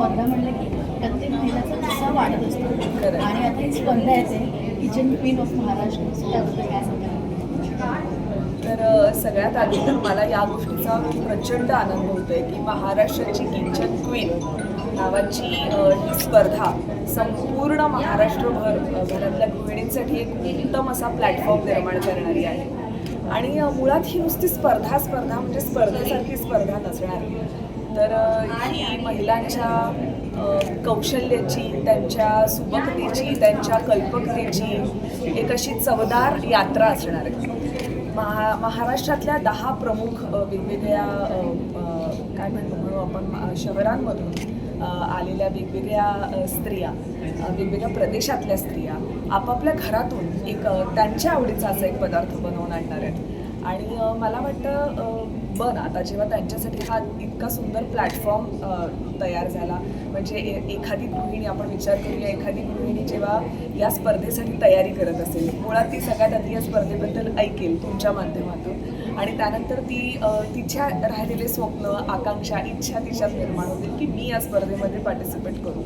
स्पर्धा म्हणलं की प्रत्येक महिलाचा उत्साह वाढत असतो. आणि आता ही स्पर्धा येते किचन क्वीन ऑफ महाराष्ट्र त्याबद्दल काय सांगाल? तर सगळ्यात आधी तर मला या गोष्टीचा प्रचंड आनंद होतोय की महाराष्ट्राची किचन क्वीन नावाची ही स्पर्धा संपूर्ण महाराष्ट्रभर घरातल्या गृहिणींसाठी एक उत्तम असा प्लॅटफॉर्म निर्माण करणारी आहे. आणि मुळात ही नुसती स्पर्धा स्पर्धा म्हणजे स्पर्धेसारखी स्पर्धा नसणार. तर ही महिलांच्या कौशल्याची त्यांच्या सुबकतेची त्यांच्या कल्पकतेची एक अशी चवदार यात्रा असणार आहे. महा महाराष्ट्रातल्या दहा प्रमुख वेगवेगळ्या काय म्हणतो म्हणू आपण शहरांमधून आलेल्या वेगवेगळ्या स्त्रिया वेगवेगळ्या प्रदेशातल्या स्त्रिया आपापल्या घरातून एक त्यांच्या आवडीचा असा एक पदार्थ बनवून आणणार आहेत. आणि मला वाटतं अ, आता जेव्हा त्यांच्यासाठी हा इतका सुंदर प्लॅटफॉर्म तयार झाला. म्हणजे एखादी गृहिणी आपण विचार करूया एखादी गृहिणी जेव्हा या स्पर्धेसाठी तयारी करत असेल मुळात ती सगळ्यात आधी या स्पर्धेबद्दल ऐकेल तुमच्या माध्यमातून. आणि त्यानंतर ती तिच्या राहिलेले स्वप्न आकांक्षा इच्छा तिच्यात निर्माण होतील की मी या स्पर्धेमध्ये पार्टिसिपेट करू.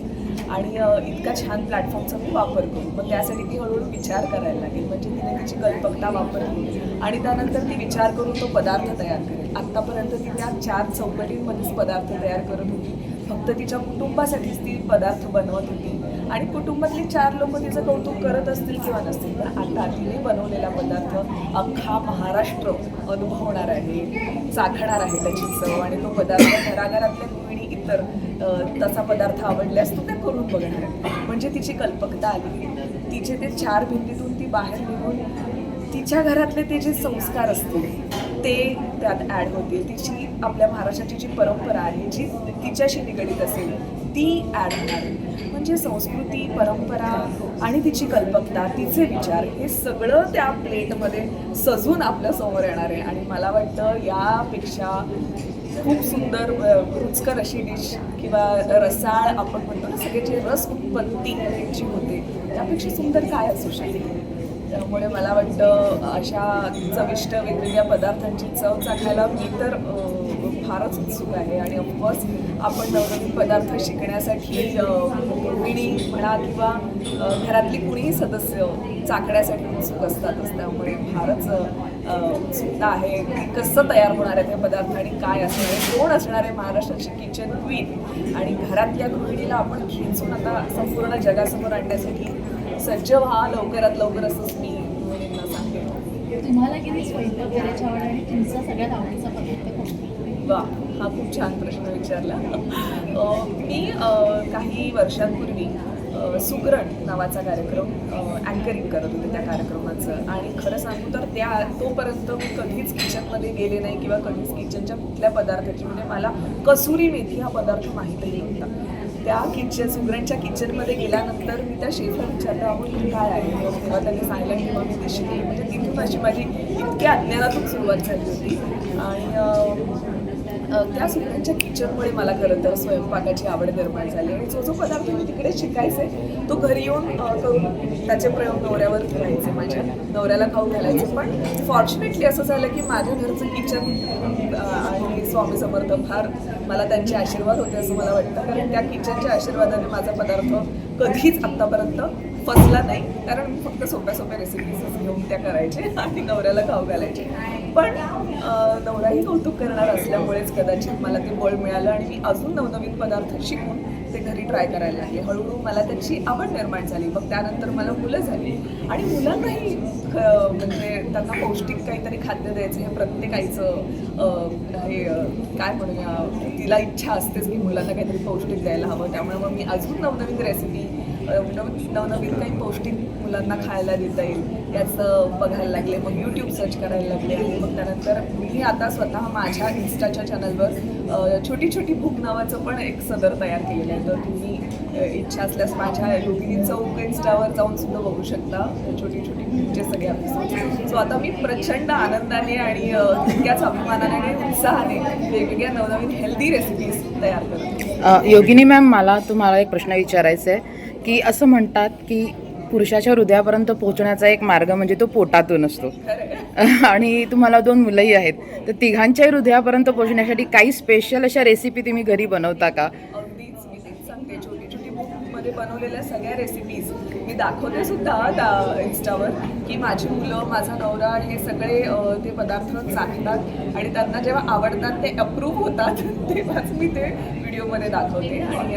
आणि इतका छान प्लॅटफॉर्मचा मी वापर करू. मग त्यासाठी ती हळूहळू विचार करायला लागेल. म्हणजे तिने तिची कल्पकता वापरली. आणि त्यानंतर ती विचार करून तो पदार्थ तयार करेल. आत्तापर्यंत ती त्या चार चौकटींमध्येच पदार्थ तयार करत होती. फक्त तिच्या कुटुंबासाठीच ती पदार्थ बनवत होती. आणि कुटुंबातली चार लोक तिचं कौतुक करत असतील किंवा नसतील पण आता तिने बनवलेला पदार्थ अख्खा महाराष्ट्र अनुभवणार आहे चाखणार आहे त्याची चव. आणि तो पदार्थ घराघरातल्या गृहिणी इतर तसा पदार्थ आवडल्यास तो ते करून बघणार आहे. म्हणजे तिची कल्पकता आली. तिचे ते चार भिंतीतून ती बाहेर निघून तिच्या घरातले ते जे संस्कार असतील ते त्यात ॲड होतील. तिची आपल्या महाराष्ट्राची जी परंपरा आहे जी तिच्याशी निगडीत असेल ती ॲड होणार त्यांची संस्कृती परंपरा आणि तिची कल्पकता तिचे विचार हे सगळं त्या प्लेटमध्ये सजून आपल्यासमोर येणार आहे. आणि मला वाटतं यापेक्षा खूप सुंदर रुचकर अशी डिश किंवा रसाळ आपण म्हणतो ना सगळे जे रस उत्पत्ती जी होते त्यापेक्षा सुंदर काय असू शकते? त्यामुळे मला वाटतं अशा चविष्ट वेगवेगळ्या पदार्थांची चव चाखायला मी तर फारच उत्सुक आहे आणि ऑफकोर्स आपण नवनवीन पदार्थ शिकण्यासाठी गृहिणी म्हणा किंवा घरातली कुणीही सदस्य चाकण्यासाठी उत्सुक असतातच त्यामुळे फारच उत्सुकता आहे की कसं तयार होणार आहे ते पदार्थ आणि काय असणार आहे. कोण असणार आहे? महाराष्ट्राची किचन क्वीन आणि घरातल्या गृहिणीला आपण खेचून आता संपूर्ण जगासमोर आणण्यासाठी सज्ज व्हा. लवकरात लवकर असंच मी गृहिणींना सांगेन. तुम्हाला किती स्वयंपाक करायची आवड आणि तुमचा सगळ्यात आवडीचा पदार्थ कोणता? वा हा खूप छान प्रश्न विचारला. मी काही वर्षांपूर्वी सुगरण नावाचा कार्यक्रम अँकरिंग करत होते त्या कार्यक्रमाचं. आणि खरं सांगू तर त्या तोपर्यंत मी कधीच किचनमध्ये गेले नाही किंवा कधीच किचनच्या कुठल्या पदार्थाची म्हणजे मला कसुरी मेथी हा पदार्थ माहीतही नव्हता. त्या किचन सुगरणच्या किचनमध्ये गेल्यानंतर मी त्या शेफला विचारलं अहो हे काय आहे? तेव्हा त्यांनी सांगितलं की मग मी ते शिकली म्हणजे तिथून अशी माझी इतक्या अज्ञानातून सुरुवात झाली होती. आणि त्या सुगरणच्या किचनमुळे मला खरं तर स्वयंपाकाची आवड निर्माण झाली. आणि जो जो पदार्थ मी तिकडे शिकायचे तो घरी येऊन करून त्याचे प्रयोग नवऱ्यावर करायचे माझ्या नवऱ्याला खाऊ घालायचे. पण फॉर्च्युनेटली असं झालं की माझ्या घरचं किचन आणि स्वामी समर्थ फार मला त्यांचे आशीर्वाद होते असं मला वाटतं. कारण त्या किचनच्या आशीर्वादाने माझा पदार्थ कधीच आत्तापर्यंत फसला नाही. कारण मी फक्त सोप्या सोप्या रेसिपीज घेऊन त्या करायचे आणि नवऱ्याला खाऊ घालायचे. पण नवराही कौतुक करणार असल्यामुळेच कदाचित मला ते बळ मिळालं आणि मी अजून नवनवीन पदार्थ शिकून ते घरी ट्राय करायला लागले. हळूहळू मला त्याची आवड निर्माण झाली. मग त्यानंतर मला मुलं झाली. आणि मुलांनाही ख- म्हणजे त्यांना पौष्टिक काहीतरी खाद्य द्यायचं हे प्रत्येक आईचं हे काय म्हणूया तिला इच्छा असतेच की मुलांना काहीतरी पौष्टिक द्यायला हवं. त्यामुळे मग मी अजून नवनवीन रेसिपी नवनवीन काही पौष्टिक मुलांना खायला देता येईल याचं बघायला लागले मग यूट्यूब सर्च करायला लागले आणि मग त्यानंतर मी आता स्वतः माझ्या इन्स्टाच्या चॅनलवर छोटी छोटी भूक नावाचं पण एक सदर तयार केलेलं आहे. तर तुम्ही इच्छा असल्यास माझ्या योगिनी चौक इन्स्टावर जाऊन सुद्धा बघू शकता. छोटी छोटी भूकचे सगळे एपिसोड सो आता मी प्रचंड आनंदाने आणि तितक्याच अभिमानाने आणि उत्साहाने वेगवेगळ्या नवनवीन हेल्दी रेसिपीज तयार करते योगिनी मॅम मला तुम्हाला एक प्रश्न विचारायचा आहे. की असं म्हणतात की पुरुषाच्या हृदयापर्यंत पोहोचण्याचा एक मार्ग म्हणजे तो पोटातून असतो. आणि तुम्हाला दोन मुलंही आहेत. तर तिघांच्याही हृदयापर्यंत पोहोचण्यासाठी काही स्पेशल अशा रेसिपी तुम्ही घरी बनवता का? बनवलेल्या सगळ्या रेसिपीज मी दाखवते सुद्धा इंस्टावर इन्स्टावर की माझी मुलं माझा नवरा हे सगळे ते पदार्थ चाखतात आणि त्यांना जेव्हा आवडतात ते अप्रूव्ह होतात तेव्हाच मी ते व्हिडिओमध्ये दाखवते. आणि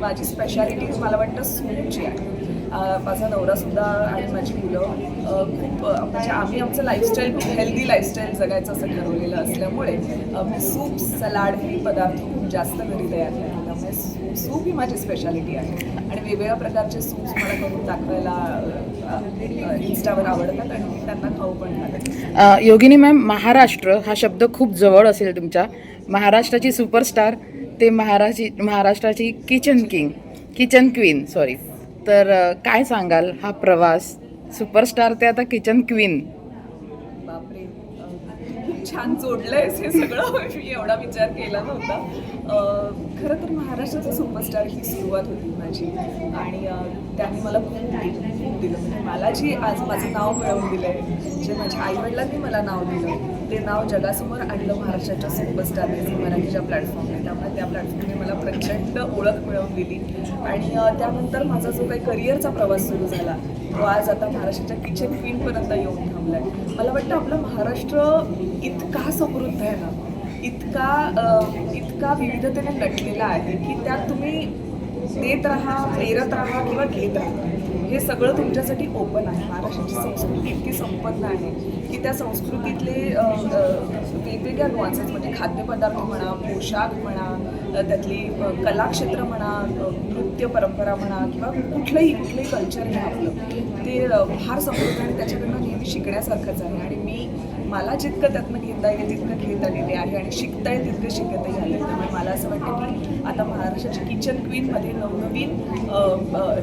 माझी स्पेशालिटी मला वाटतं सूपची आहे. माझा नवरासुद्धा आणि माझी मुलं खूप म्हणजे आम्ही आमचं लाईफस्टाईल खूप हेल्दी लाईफस्टाईल जगायचं असं ठरवलेलं असल्यामुळे मी सूप सलाड हे पदार्थ खूप जास्त घरी तयार केले. त्यामुळे सूप सूप ही माझी स्पेशालिटी आहे. आणि वेगवेगळ्या प्रकारचे सूप्स मला करून दाखवायला इंस्टावर इन्स्टावर आवडतात आणि मी त्यांना खाऊ पण घालते योगिनी मॅम महाराष्ट्र हा शब्द खूप जवळ असेल तुमच्या. महाराष्ट्राची सुपरस्टार ते महाराष्ट्री महाराष्ट्राची kitchen king kitchen queen sorry तर काय सांगाल? हा प्रवास सुपरस्टार ते आता किचन क्वीन. बापरे. खूप छान जोडलंयस हे सगळं. मी एवढा विचार केला नव्हता. खरं तर महाराष्ट्राचा सुपरस्टार ही सुरुवात होती. माझी आणि त्यांनी मला खूप दिलं म्हणजे मला जी आज माझं नाव मिळवून दिलं आहे जे माझ्या आईवडिलांनी मला नाव दिलं ते नाव जगासमोर आणलं महाराष्ट्राच्या सुपरस्टारने मराठीच्या प्लॅटफॉर्मने त्यामुळे त्या प्लॅटफॉर्मने मला प्रचंड ओळख मिळवून दिली. आणि त्यानंतर माझा जो काही करिअरचा प्रवास सुरू झाला तो आज आता महाराष्ट्राच्या किचन क्वीनपर्यंत येऊन थांबलाय. मला वाटतं आपलं महाराष्ट्र इतका समृद्ध आहे ना इतका इतका विविधतेने नटलेला आहे की त्यात तुम्ही देत राहा प्रेरत राहा किंवा घेत राहा. हे सगळं तुमच्यासाठी ओपन आहे. महाराष्ट्राची संस्कृती इतकी संपन्न आहे की त्या संस्कृतीतले वेगवेगळ्या नुआन्सेस म्हणजे खाद्यपदार्थ म्हणा पोशाख म्हणा त्यातली कलाक्षेत्र म्हणा नृत्य परंपरा म्हणा किंवा कुठलंही कुठलंही कल्चर आहे आपलं ते फार समृद्ध आणि त्याच्याकडनं शिकण्यासारखंच आहे. आणि मी मला जितकं त्यातनं घेता येईल तितकं घेत आलेले आहे आणि शिकता येईल तितकं शिकतही आलं त्यामुळे मला असं वाटतं की आता महाराष्ट्राच्या किचन क्वीनमध्ये नवनवीन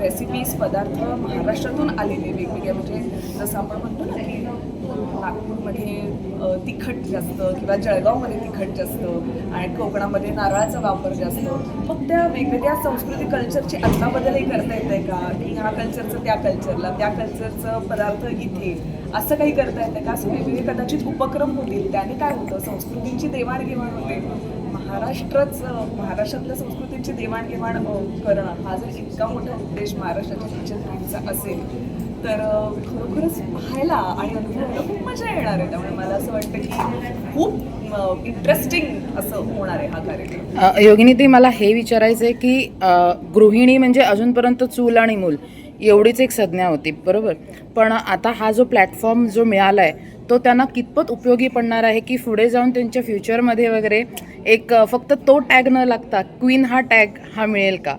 रेसिपीज पदार्थ महाराष्ट्रातून आलेले वेगवेगळे. म्हणजे जसं आपण म्हणतो ना की नागपूरमध्ये तिखट जास्त किंवा जळगावमध्ये तिखट जास्त आणि कोकणामध्ये नारळाचा वापर जास्त. मग त्या वेगवेगळ्या संस्कृती कल्चरची अदलाबदलही करता येते का? की ह्या कल्चरचं त्या कल्चरला त्या कल्चरचं पदार्थ इथे. असं काही करता येतं का असं वेगवेगळे कदाचित उपक्रम होतील. त्याने काय होतं? संस्कृतींची देवाणघेवाण होते. महाराष्ट्रच महाराष्ट्रातल्या संस्कृतींची देवाणघेवाण करणं हा जर इतका मोठा उद्देश महाराष्ट्राच्या शिक्षण असेल तर खरोखरच पाहायला आणि अनुभवायला खूप मजा येणार आहे. त्यामुळे मला असं वाटतं की खूप इंटरेस्टिंग असं होणार आहे हा कार्यक्रम. योगिनी ते मला हे विचारायचं आहे की गृहिणी म्हणजे अजूनपर्यंत चूल आणि मूल एवढीच एक संज्ञा होती बरोबर? पण आता हा जो प्लॅटफॉर्म जो मिळाला आहे तो त्यांना कितपत उपयोगी पडणार आहे की पुढे जाऊन त्यांच्या फ्युचरमध्ये वगैरे एक फक्त तो टॅग न लागता क्वीन हा टॅग हा मिळेल का?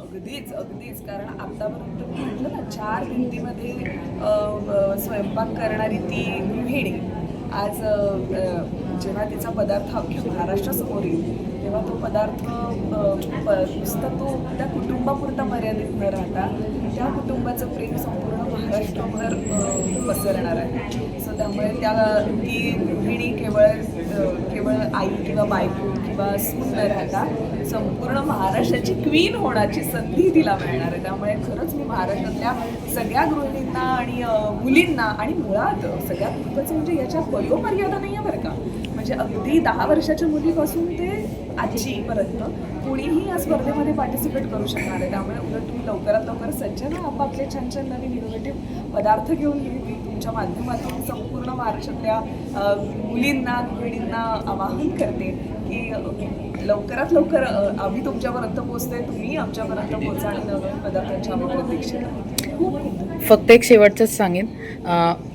अगदीच अगदीच. कारण आतापर्यंत म्हटलं ना चार भिंतीमध्ये स्वयंपाक करणारी ती गृहिणी आज जेव्हा तिचा पदार्थ अख्ख्या महाराष्ट्रासमोर येईल तेव्हा तो पदार्थ नुसतं तो त्या कुटुंबापुरता मर्यादित न राहता त्या कुटुंबाचं प्रेम संपूर्ण महाराष्ट्रभर पसरणार आहे. सो त्यामुळे त्या ती गृहिणी केवळ केवळ आई किंवा बायको किंवा सून न राहता संपूर्ण महाराष्ट्राची क्वीन होण्याची संधी तिला मिळणार आहे. त्यामुळे खरंच मी महाराष्ट्रातल्या सगळ्या गृहिणींना आणि मुलींना आणि मुळात सगळ्यात महत्त्वाचं म्हणजे याच्यात वयोमर्यादा नाही आहे बरं का. म्हणजे अगदी दहा वर्षाच्या मुलीपासून ते आजीपर्यंत कुणीही या स्पर्धेमध्ये पार्टिसिपेट करू शकणार आहे. त्यामुळे उलट तुम्ही लवकरात लवकर सज्ज ना आपापले छान छान नवीन इनोव्हेटिव्ह पदार्थ घेऊन येईल मी तुमच्या माध्यमातून संपूर्ण महाराष्ट्रातल्या मुलींना गृहिणींना आवाहन करते की लवकरात लवकर आम्ही तुमच्यापर्यंत पोहोचते तुम्ही आमच्यापर्यंत पोहोचा आणि नवीन पदार्थांच्या अपेक्षित फक्त एक शेवटचंच सांगेन.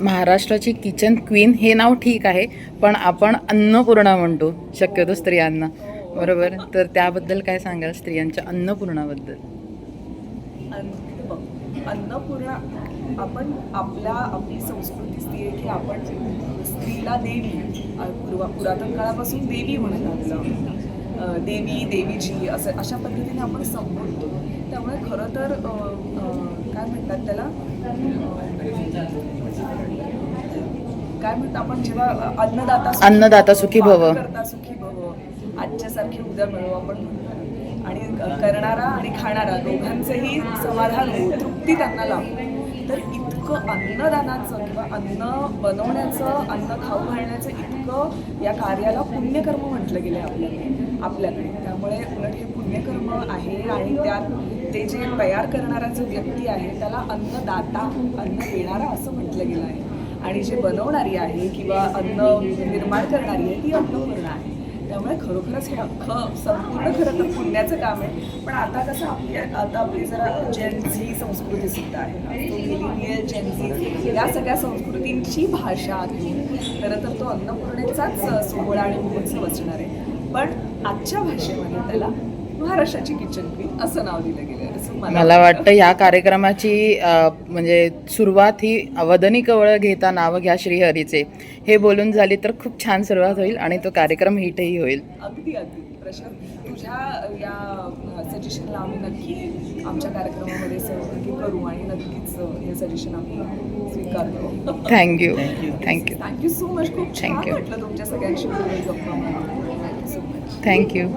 महाराष्ट्राची किचन क्वीन हे नाव ठीक आहे पण आपण अन्नपूर्णा म्हणतो. शक्यतो स्त्रियांना. बरोबर? तर त्याबद्दल काय सांगाल स्त्रियांच्या अन्नपूर्णाबद्दल? अन्न अन्नपूर्णा आपण आपल्या आपली संस्कृतीच ती आहे की आपण स्त्रीला देवी पूर्वा पुरातन काळापासून देवी म्हणत देवी देवीजी असं अशा पद्धतीने आपण संबोधतो. त्यामुळे खरं तर काय म्हणतात त्याला? काय म्हणतो आपण जेव्हा अन्नदाता सुखी अन्नदाता सुखी भव. करता सुखी भव आजच्यासारखी उद्या मिळू आपण. आणि करणारा आणि खाणारा दोघांचंही समाधान तृप्ती त्यांना लाभो. तर इतकं अन्नदानाचं किंवा अन्न बनवण्याचं अन्न खाऊ घालण्याचं इतकं या कार्याला पुण्यकर्म म्हटलं गेलं आपल्याला आपल्याकडे. त्यामुळे उलट हे पुण्यकर्म आहे आणि त्यात ते जे तयार करणारा जो व्यक्ती आहे त्याला अन्नदाता अन्न देणारा असं म्हटलं गेलं आहे आणि जे बनवणारी आहे किंवा अन्न निर्माण करणारी आहे ती अन्नपूर्ण आहे. त्यामुळे खरोखरच हे अख्खं संपूर्ण खरं तर पुण्याचं काम आहे. पण आता कसं आपली आता आपली जरा जेनझी संस्कृती सुद्धा आहे मिलिनियल जेनझी या सगळ्या संस्कृतींची भाषा घेऊन खरं तर तो अन्नपूर्णेचाच सोहळा आणि महोत्सव असणार आहे. पण आजच्या भाषेमध्ये त्याला महाराष्ट्राची किचन क्वीन असं नाव दिलं गेलं आहे. मला वाटतं. या कार्यक्रमाची म्हणजे सुरुवात ही अवधनी कवळ घेता नाव घ्या श्रीहरीचे. हे बोलून झाली तर खूप छान सुरुवात होईल आणि तो कार्यक्रम हिटही होईल. अगदी अगदी. प्रशांत तुझ्या या सजेशनला आम्ही नक्की आमच्या कार्यक्रमामध्ये सहभागी करू आणि नक्कीच हे सजेशन आम्ही स्वीकारतो. Thank you thank you thank you so much खूप you. वाटलं तुमच्या सगळ्यांशी बोलून गप्पा मारून. Thank you so much. Thank you